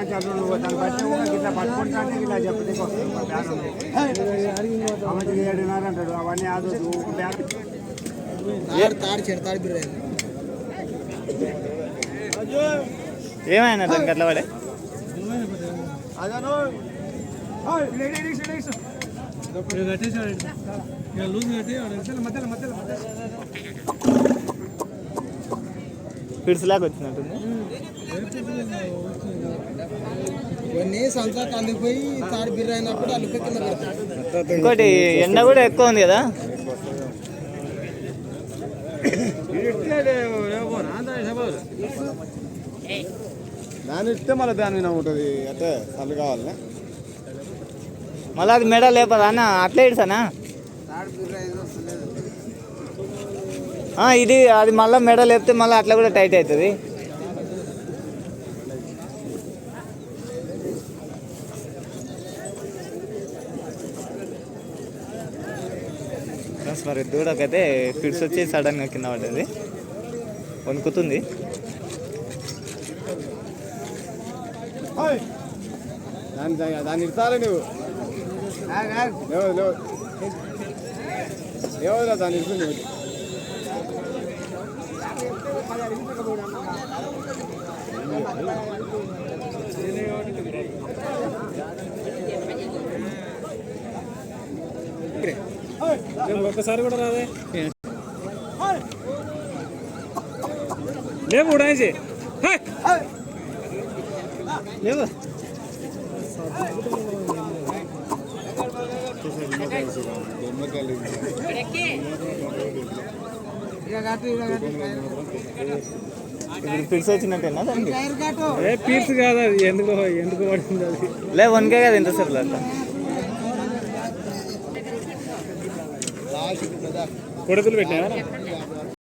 మంచి అల్లుడు దాన్ని బట్టి ఇట్లా పట్టుకుంటా అంటే ఇలా చెప్తే మంచిగా ఏడున్నర అంటాడు. అవన్నీ ఆదు బ్యాన్. ఏమైనా దానికి అట్లా పిడుసులాగా వచ్చినట్టుంది. ఇంకోటి ఎండ కూడా ఎక్కువ ఉంది కదా? దాని ఇస్తే మళ్ళీ దాని మీద ఉంటుంది. అంటే చల్లు కావాలి మళ్ళీ అది మెడ లేపదా అన్న? అట్లే ఇడుసానా ఇది అది మళ్ళీ మెడ లేపితే మళ్ళీ అట్లా కూడా టైట్ అవుతుంది. ఫ్రెండ్స్ మరి దూడకైతే ఫిట్స్ వచ్చి సడన్గా కింద పడ్డది వణుకుతుంది దాన్ని దాన్ని- దాన్ని ఇస్తారా నువ్వు లేవు దాన్ని ఇస్తుంది ఒక్కసారి కూడా రాదే? లేవు ఉడాయించి ఇప్పుడు ఫిట్స్ వచ్చినట్టేనా దానికి? పీర్స్ కాదు అది. ఎందుకు ఎందుకు పడింది అది. లే వన్కే కదా ఇంతసేపు అట్లా. కొడుకులు పెట్టినా